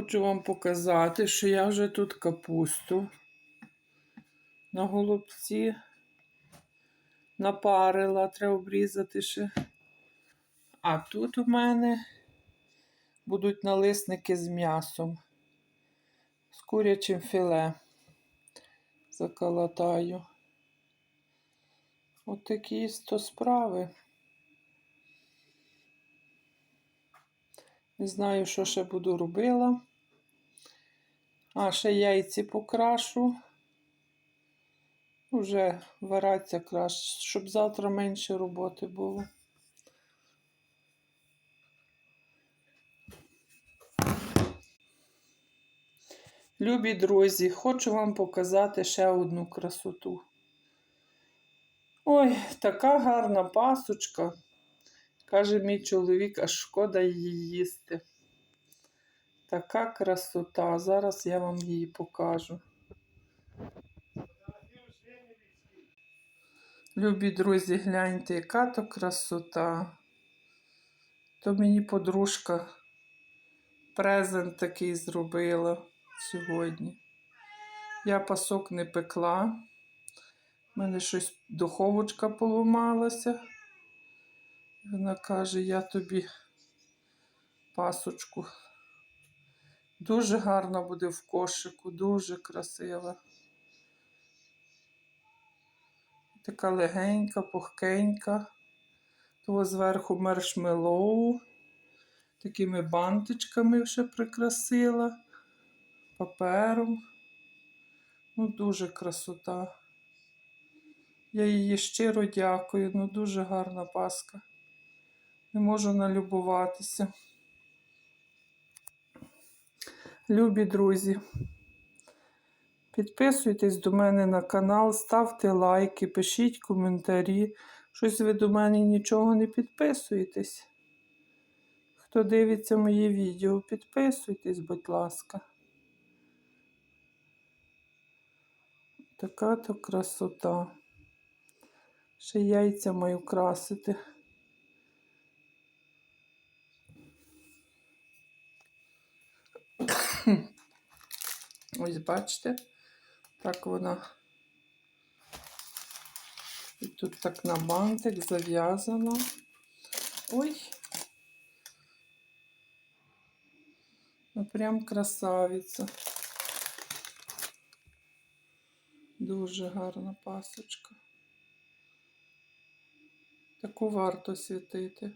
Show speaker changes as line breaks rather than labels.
Хочу вам показати, що я вже тут капусту на голубці напарила, треба обрізати ще. А тут у мене будуть налисники з м'ясом, з курячим філе. Заколотаю. От такі то справи. Не знаю, що ще буду робила. А, ще яйці покрашу. Уже вараться краще, щоб завтра менше роботи було. Любі друзі, хочу вам показати ще одну красоту. Ой, така гарна пасочка. Каже мій чоловік, аж шкода її їсти. Така красота. Зараз я вам її покажу. Любі друзі, гляньте, яка то красота. То мені подружка презент такий зробила сьогодні. Я пасок не пекла. У мене щось духовочка поламалася. Вона каже, я тобі пасочку. Дуже гарна буде в кошику, дуже красива. Така легенька, пухкенька. Того зверху маршмеллоу. Такими бантичками ще прикрасила, папером. Ну, дуже красота. Я її щиро дякую, ну дуже гарна паска. Не можу налюбуватися. Любі друзі, підписуйтесь до мене на канал, ставте лайки, пишіть коментарі. Щось ви до мене нічого не підписуєтесь. Хто дивиться мої відео, підписуйтесь, будь ласка. Така то красота. Ще яйця маю красити. Ось бачите, так вона. І тут так на бантик зав'язано. Ой. Ну, прям красавиця. Дуже гарна пасочка. Таку варто світити.